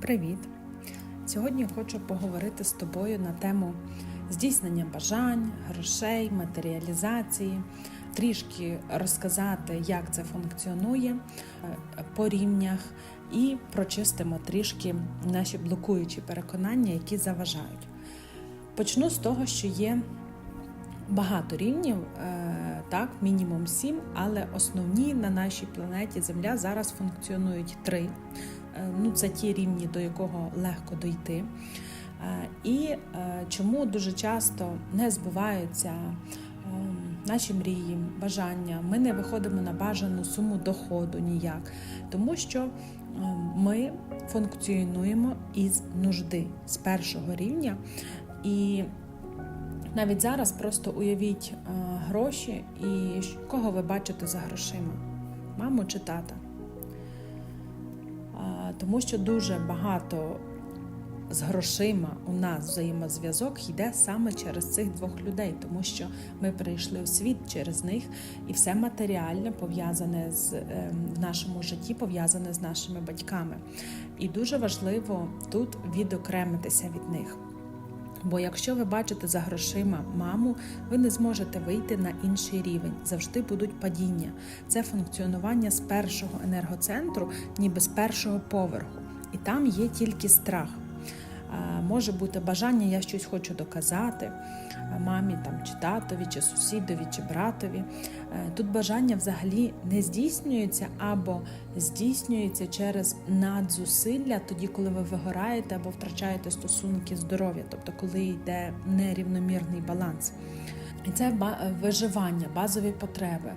Привіт! Сьогодні хочу поговорити з тобою на тему здійснення бажань, грошей, матеріалізації, трішки розказати, як це функціонує е, по рівнях, і прочистимо трішки наші блокуючі переконання, які заважають. Почну з того, що є багато рівнів, е, так, мінімум сім, але основні на нашій планеті Земля зараз функціонують три. Е, Ну, це ті рівні, до якого легко дойти. Е, І е, чому дуже часто не збуваються наші мрії, бажання, ми не виходимо на бажану суму доходу ніяк, тому що ми функціонуємо із нужди з першого рівня. І навіть зараз просто уявіть гроші і кого ви бачите за грошима: маму чи тата. Тому що дуже багато з грошима у нас взаємозв'язок йде саме через цих двох людей, тому що ми прийшли у світ через них, і все матеріальне пов'язане з ем, в нашому житті, пов'язане з нашими батьками. І дуже важливо тут відокремитися від них. Бо якщо ви бачите за грошима маму, ви не зможете вийти на інший рівень. Завжди будуть падіння. Це функціонування з першого енергоцентру, ніби з першого поверху. І там є тільки страх. Може бути бажання, я щось хочу доказати мамі там, чи татові, чи сусідові, чи братові. Е, Тут бажання взагалі не здійснюється або здійснюється через надзусилля, тоді, коли ви вигораєте або втрачаєте стосунки здоров'я, тобто коли йде нерівномірний баланс. І це виживання, базові потреби.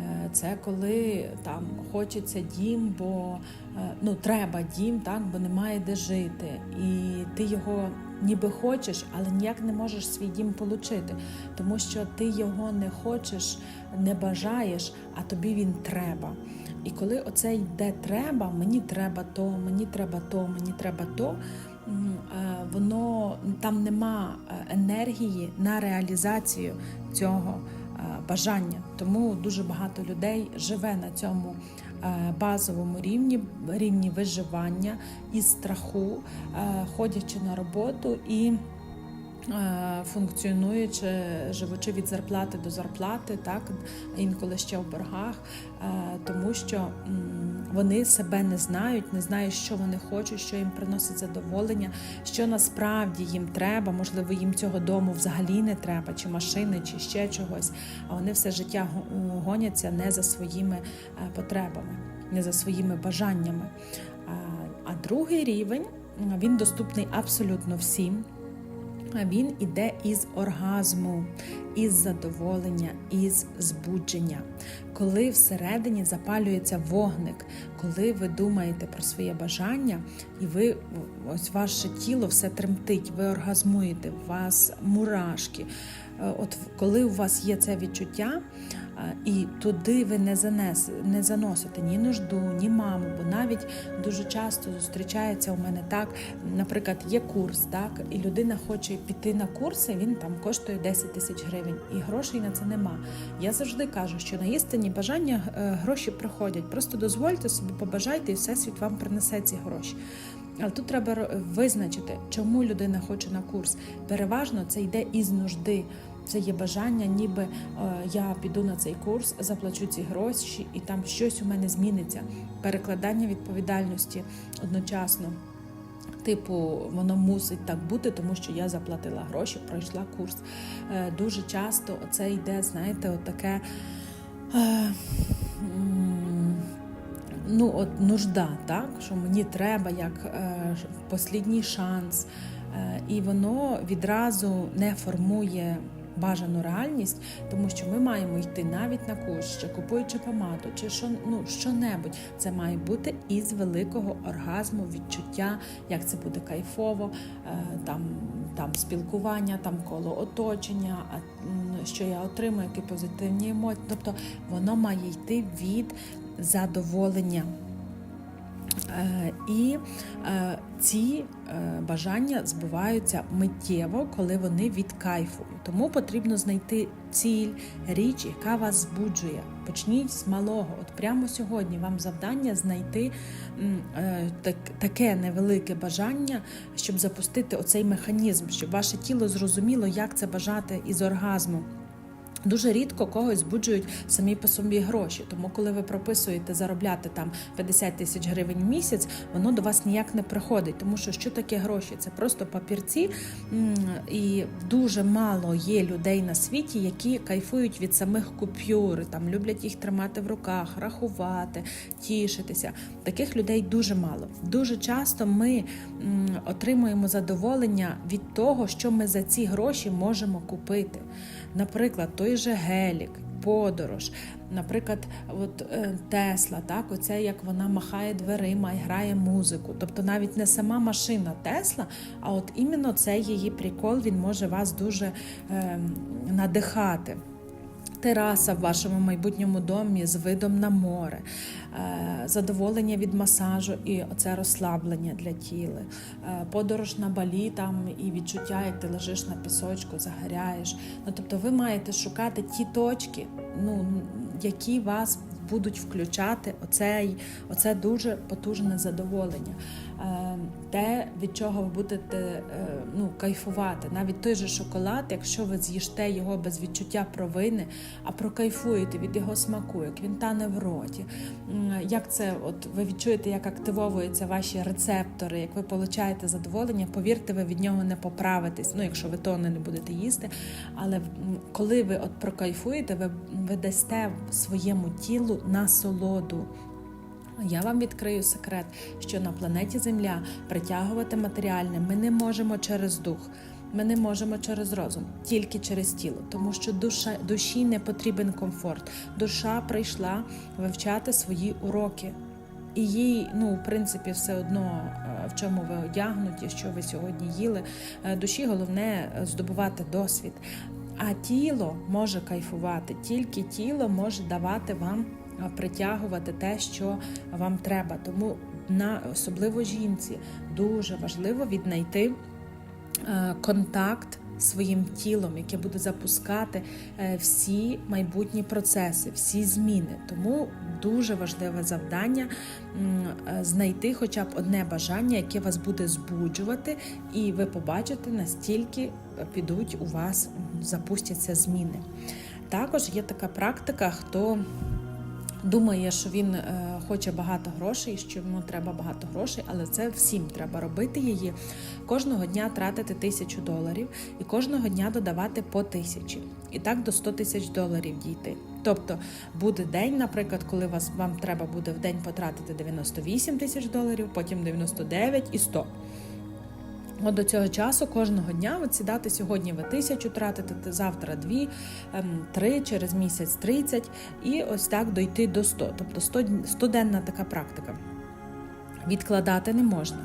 Е, Це коли там хочеться дім, бо е, ну треба дім, так бо немає де жити, і ти його ніби хочеш, але ніяк не можеш свій дім отримати, тому що ти його не хочеш, не бажаєш, а тобі він треба. І коли оце йде треба, мені треба то, мені треба то, мені треба то. е, Воно там нема енергії на реалізацію цього бажання. Тому дуже багато людей живе на цьому е, базовому рівні, рівні виживання і страху, е, ходячи на роботу і. Е, Функціонуючи, живучи від зарплати до зарплати, так інколи ще в боргах, е, тому що вони себе не знають, не знають, що вони хочуть, що їм приносить задоволення, що насправді їм треба. Можливо, їм цього дому взагалі не треба, чи машини, чи ще чогось. А вони все життя гоняться не за своїми е, потребами, не за своїми бажаннями. А, А другий рівень він доступний абсолютно всім. А Він іде із оргазму, із задоволення, із збудження. Коли всередині запалюється вогник, коли ви думаєте про своє бажання, і ви ось ваше тіло все тремтить, ви оргазмуєте, у вас мурашки. Е, От коли у вас є це відчуття, е, і туди ви не занес, не заносите ні нужду, ні маму, бо навіть дуже часто зустрічається у мене так. Наприклад, є курс, так, і людина хоче піти на курси, він там коштує 10 тисяч гривень, і грошей на це нема. Я завжди кажу, що на істинні бажання е, гроші приходять. Просто дозвольте собі, побажайте, і всесвіт вам принесе ці гроші. Але тут треба визначити, чому людина хоче на курс. Переважно це йде із нужди. Це є бажання, ніби е, я піду на цей курс, заплачу ці гроші, і там щось у мене зміниться. Перекладання відповідальності одночасно. Типу, воно мусить так бути, тому що я заплатила гроші, пройшла курс. Е, дуже часто це йде, знаєте, отаке. М, ну, от нужда, так? що мені треба як е, послідній шанс, е, і воно відразу не формує бажану реальність, тому що ми маємо йти навіть на курс, чи купуючи помаду, чи що, ну, що-небудь. Це має бути із великого оргазму, відчуття, як це буде кайфово, е, там, там спілкування, там коло оточення, що я отримую, які позитивні емоції. Тобто воно має йти від задоволення. Е, І е, ці е, бажання збуваються миттєво, коли вони від кайфу. Тому потрібно знайти ціль, річ, яка вас збуджує. Почніть з малого. От прямо сьогодні вам завдання знайти таке невелике бажання, щоб запустити оцей механізм, щоб ваше тіло зрозуміло, як це бажати із оргазму. Дуже рідко когось збуджують самі по собі гроші. Тому, коли ви прописуєте заробляти там 50 тисяч гривень в місяць, воно до вас ніяк не приходить. Тому що що таке гроші? Це просто папірці, і дуже мало є людей на світі, які кайфують від самих купюр, там люблять їх тримати в руках, рахувати, тішитися. Таких людей дуже мало. Дуже часто ми отримуємо задоволення від того, що ми за ці гроші можемо купити. Наприклад, той же гелік, подорож, наприклад, от е, Тесла, так, оце як вона махає дверима і грає музику. Тобто навіть не сама машина Тесла, а от іменно цей її прикол він може вас дуже е, надихати. Тераса в вашому майбутньому домі з видом на море, е, задоволення від масажу і оце розслаблення для тіла, е, подорож на балі там і відчуття, як ти лежиш на пісочку, загоряєш. Ну тобто, ви маєте шукати ті точки, ну які вас будуть включати оцей, оце дуже потужне задоволення. Те, від чого ви будете е, ну, кайфувати. Навіть той же шоколад, якщо ви з'їсте його без відчуття провини, а прокайфуєте від його смаку, як він тане в роті, як це, от ви відчуєте, як активовуються ваші рецептори, як ви получаєте задоволення, повірте, ви від нього не поправитесь. Ну, якщо ви то не будете їсти. Але коли ви от прокайфуєте, ви, ви дасте своєму тілу насолоду. Я вам відкрию секрет, що на планеті Земля притягувати матеріальне ми не можемо через дух, ми не можемо через розум, тільки через тіло, тому що душа, душі не потрібен комфорт. Душа прийшла вивчати свої уроки. І їй, ну, в принципі, все одно, е, в чому ви одягнуті, що ви сьогодні їли. Е, Душі головне е, здобувати досвід. А тіло може кайфувати, тільки тіло може давати вам притягувати те, що вам треба. Тому на особливо жінці дуже важливо віднайти е, контакт своїм тілом, яке буде запускати е, всі майбутні процеси, всі зміни. Тому дуже важливе завдання е, знайти хоча б одне бажання, яке вас буде збуджувати, і ви побачите, настільки підуть у вас, запустяться зміни. Також є така практика, хто думає, що він е, хоче багато грошей, що йому треба багато грошей, але це всім треба робити її. Кожного дня тратити тисячу доларів і кожного дня додавати по тисячі. І так до 100 тисяч доларів дійти. Тобто буде день, наприклад, коли вас вам треба буде в день потратити 98 тисяч доларів, потім 99 і 100. От до цього часу кожного дня от сідати сьогодні ви тисячу тратите, завтра дві, ем, три, через місяць 30 і ось так дойти до 100. Тобто 100, 100-денна така практика. Відкладати не можна.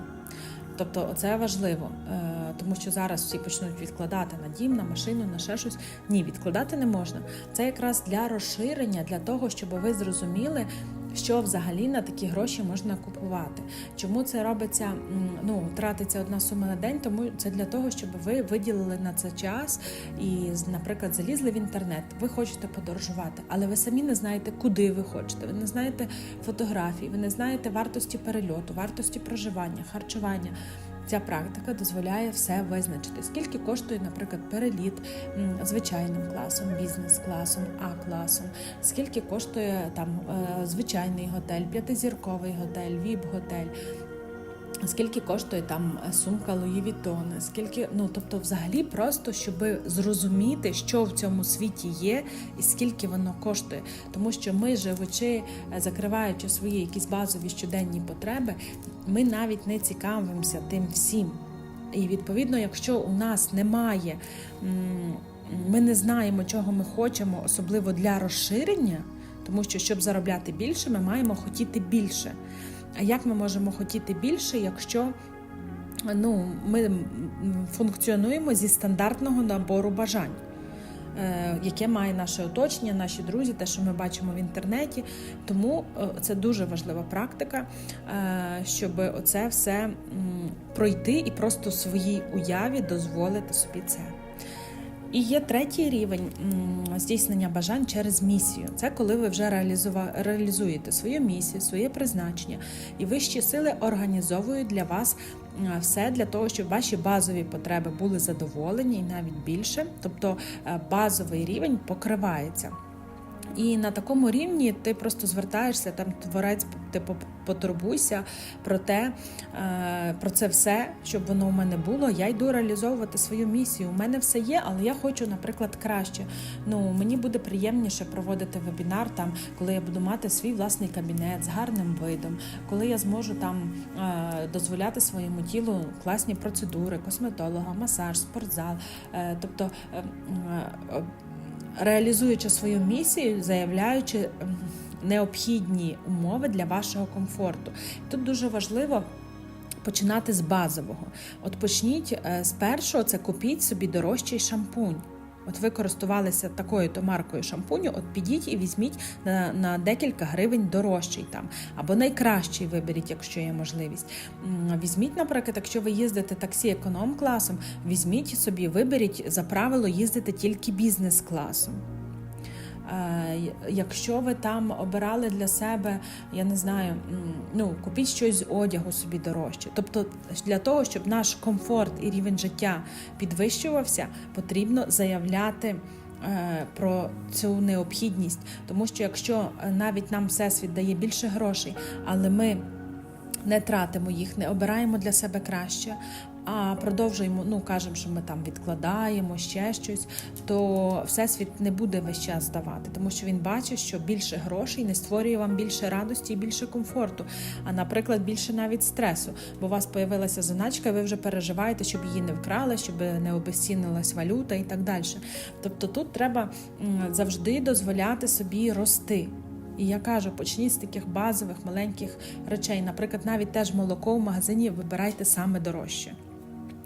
Тобто, це важливо, е, тому що зараз всі почнуть відкладати на дім, на машину, на ще щось. Ні, відкладати не можна. Це якраз для розширення, для того, щоб ви зрозуміли, що взагалі на такі гроші можна купувати. Чому це робиться? Ну, тратиться одна сума на день, тому це для того, щоб ви виділили на це час і, наприклад, залізли в інтернет. Ви хочете подорожувати, але ви самі не знаєте, куди ви хочете. Ви не знаєте фотографій, ви не знаєте вартості перельоту, вартості проживання, харчування. Ця практика дозволяє все визначити. Скільки коштує, наприклад, переліт звичайним класом, бізнес-класом, А-класом, скільки коштує там е, звичайний готель, п'ятизірковий готель, віп-готель. Скільки коштує там сумка Луї Вітона, скільки, ну тобто, взагалі, просто щоб зрозуміти, що в цьому світі є і скільки воно коштує. Тому що ми, живучи, е, закриваючи свої якісь базові щоденні потреби, ми навіть не цікавимося тим всім. І відповідно, якщо у нас немає, ми не знаємо, чого ми хочемо, особливо для розширення, тому що щоб заробляти більше, ми маємо хотіти більше. А як ми можемо хотіти більше, якщо ну, ми функціонуємо зі стандартного набору бажань? е, яке має наше оточення, наші друзі, те, що ми бачимо в інтернеті. Тому е, це дуже важлива практика, е, щоб оце все пройти і просто своїй уяві дозволити собі це. І є третій рівень здійснення бажань через місію. Це коли ви вже реалізуєте свою місію, своє призначення, і вищі сили організовують для вас все для того, щоб ваші базові потреби були задоволені і навіть більше. Тобто е, базовий рівень покривається. І на такому рівні ти просто звертаєшся, там творець, типу, потурбуйся про те, е, про це все, щоб воно у мене було. Я йду реалізовувати свою місію. У мене все є, але я хочу, наприклад, краще. Ну мені буде приємніше проводити вебінар, там, коли я буду мати свій власний кабінет з гарним видом, коли я зможу там е, дозволяти своєму тілу класні процедури, косметолога, масаж, спортзал. Е, тобто. Е, е, реалізуючи свою місію, заявляючи необхідні умови для вашого комфорту. Тут дуже важливо. Починати з базового. От почніть е, з першого, це купіть собі дорожчий шампунь. От ви користувалися такою то маркою шампуню, от підіть і візьміть на, на декілька гривень дорожчий там, або найкращий виберіть, якщо є можливість. Візьміть, наприклад, якщо ви їздите таксі економ-класом, візьміть собі, виберіть за правило їздити тільки бізнес-класом. Е, Якщо ви там обирали для себе, я не знаю, ну купіть щось з одягу собі дорожче. Тобто, для того, щоб наш комфорт і рівень життя підвищувався, потрібно заявляти. е, Про цю необхідність, тому що якщо е, навіть нам всесвіт дає більше грошей, але ми не тратимо їх, не обираємо для себе краще, а продовжуємо, ну кажемо, що ми там відкладаємо ще щось, то всесвіт не буде весь час давати, тому що він бачить, що більше грошей не створює вам більше радості і більше комфорту, а наприклад, більше навіть стресу, бо у вас появилася заначка, і ви вже переживаєте, щоб її не вкрали, щоб не обезцінилась валюта і так далі. Тобто тут треба завжди дозволяти собі рости. І я кажу, почніть з таких базових маленьких речей. Наприклад, навіть теж молоко в магазині вибирайте саме дорожче.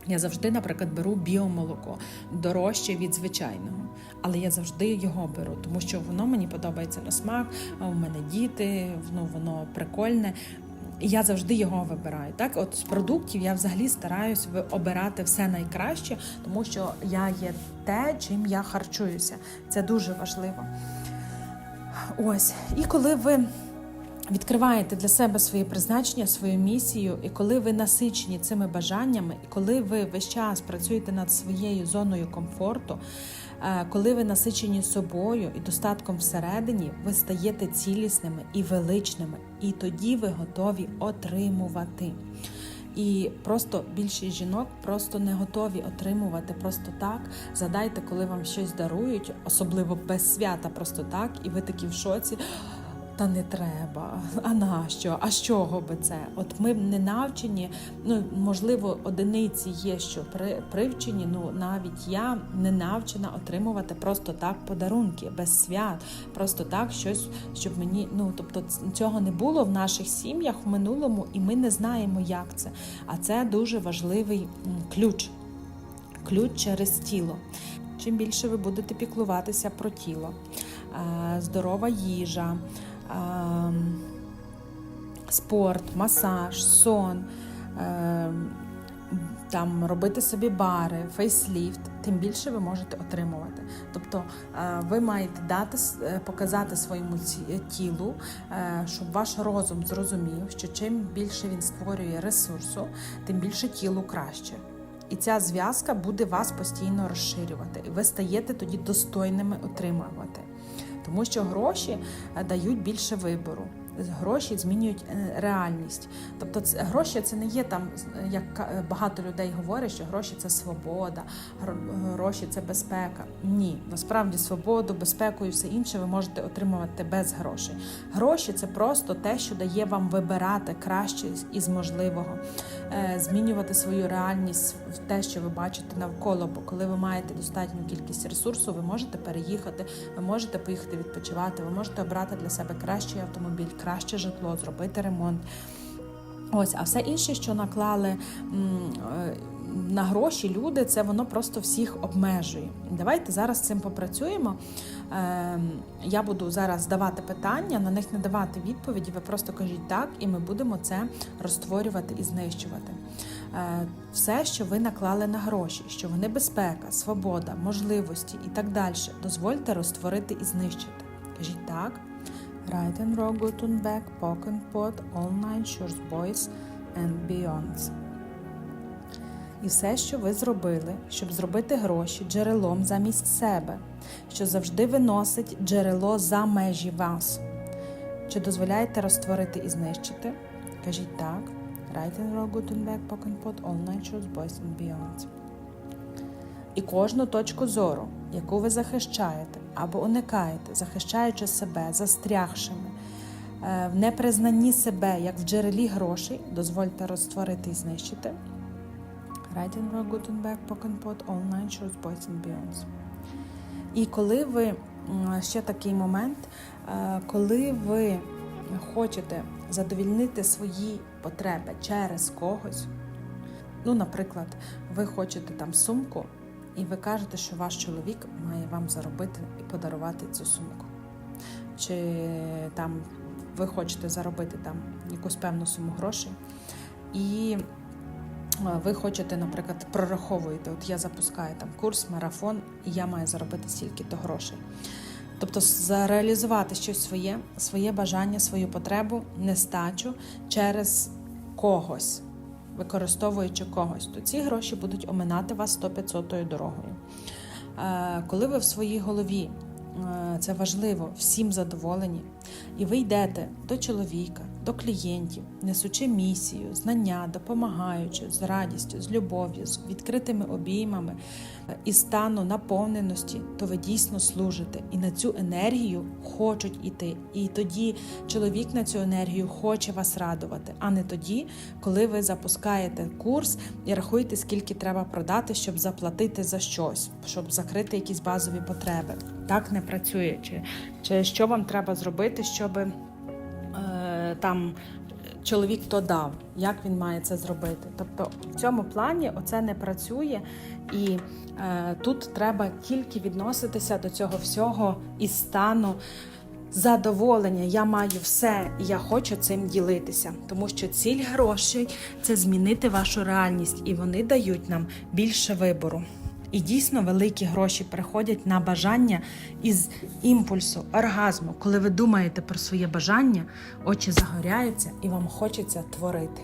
Я завжди, наприклад, беру біомолоко дорожче від звичайного, але я завжди його беру, тому що воно мені подобається на смак. а У мене діти, ну воно прикольне. І я завжди його вибираю. Так, от з продуктів я взагалі стараюсь обирати все найкраще, тому що я є те, чим я харчуюся. Це дуже важливо. Ось, і коли ви відкриваєте для себе своє призначення, свою місію, і коли ви насичені цими бажаннями, і коли ви весь час працюєте над своєю зоною комфорту, е, коли ви насичені собою і достатком всередині, ви стаєте цілісними і величними, і тоді ви готові отримувати. І просто більшість жінок просто не готові отримувати просто так. Задайте, коли вам щось дарують, особливо без свята, просто так, і ви такі в шоці. Та не треба. А нащо? А з чого би це? От ми не навчені. Ну можливо, одиниці є, що при привчені. Ну навіть я не навчена отримувати просто так подарунки без свят, просто так щось, щоб мені. Ну тобто, цього не було в наших сім'ях в минулому, і ми не знаємо, як це. А це дуже важливий ключ. Ключ через тіло. Чим більше ви будете піклуватися про тіло, е, здорова їжа, спорт, масаж, сон, е, там робити собі бари, фейсліфт, тим більше ви можете отримувати. Тобто е, ви маєте дати е, показати своєму тілу, е, щоб ваш розум зрозумів, що чим більше він створює ресурсу, тим більше тілу краще. І ця зв'язка буде вас постійно розширювати, і ви стаєте тоді достойними отримувати. Тому що гроші е, дають більше вибору. Гроші змінюють е, реальність. Тобто, гроші це не є там, е, як багато людей говорять, що гроші це свобода, гроші це безпека. Ні, насправді свободу, безпеку і все інше ви можете отримувати без грошей. Гроші це просто те, що дає вам вибирати краще із можливого, е, змінювати свою реальність в те, що ви бачите навколо. Бо коли ви маєте достатню кількість ресурсу, ви можете переїхати, ви можете поїхати відпочивати, ви можете обрати для себе кращий автомобіль, краще житло, зробити ремонт. Ось, а все інше, що наклали е, на гроші люди це воно просто всіх обмежує. Давайте зараз з цим попрацюємо. Е, Я буду зараз давати питання, на них не давати відповіді. Ви просто кажіть так, і ми будемо це розтворювати і знищувати. Е, Все, що ви наклали на гроші, що вони безпека, свобода, можливості і так далі, дозвольте розтворити і знищити. Кажіть так. Right and Row, Guten Pocken Pot, All Nine Shores Boys and Beyonds. І все, що ви зробили, щоб зробити гроші джерелом замість себе, що завжди виносить джерело за межі вас. Чи дозволяєте розтворити і знищити? Кажіть так. Right and Row, Guten Pocken Pot, All Nine Shores Boys and Beyonds. І кожну точку зору, яку ви захищаєте або уникаєте, захищаючи себе, застрягшими, е, в непризнанні себе, як в джерелі грошей, дозвольте розтворити і знищити. Right and Row, Guten Back, Pocken All Nine Shores, Boys and Beyonds. І коли ви ще такий момент, е, коли ви хочете задовільнити свої потреби через когось, ну, наприклад, ви хочете там сумку, і ви кажете, що ваш чоловік має вам заробити і подарувати цю сумку. Чи там ви хочете заробити там якусь певну суму грошей, і е, ви хочете, наприклад, прораховуєте, от я запускаю там курс, марафон, і я маю заробити стільки-то грошей. Тобто зареалізувати щось своє, своє бажання, свою потребу, нестачу через когось, використовуючи когось, то ці гроші будуть оминати вас 100-500 дорогою. Е, Коли ви в своїй голові, е, це важливо, всім задоволені, і ви йдете до чоловіка, до клієнтів, несучи місію, знання, допомагаючи з радістю, з любов'ю, з відкритими обіймами е, і стану наповненості, то ви дійсно служите і на цю енергію хочуть іти. І тоді чоловік на цю енергію хоче вас радувати, а не тоді, коли ви запускаєте курс і рахуєте, скільки треба продати, щоб заплатити за щось, щоб закрити якісь базові потреби. Так не працює. Чи, що вам треба зробити, щоб е, там чоловік то дав, як він має це зробити. Тобто в цьому плані оце не працює, і е, тут треба тільки відноситися до цього всього із стану. Задоволення, я маю все, і я хочу цим ділитися, тому що ціль грошей це змінити вашу реальність, і вони дають нам більше вибору. І дійсно великі гроші приходять на бажання із імпульсу, оргазму. Коли ви думаєте про своє бажання, очі загоряються і вам хочеться творити.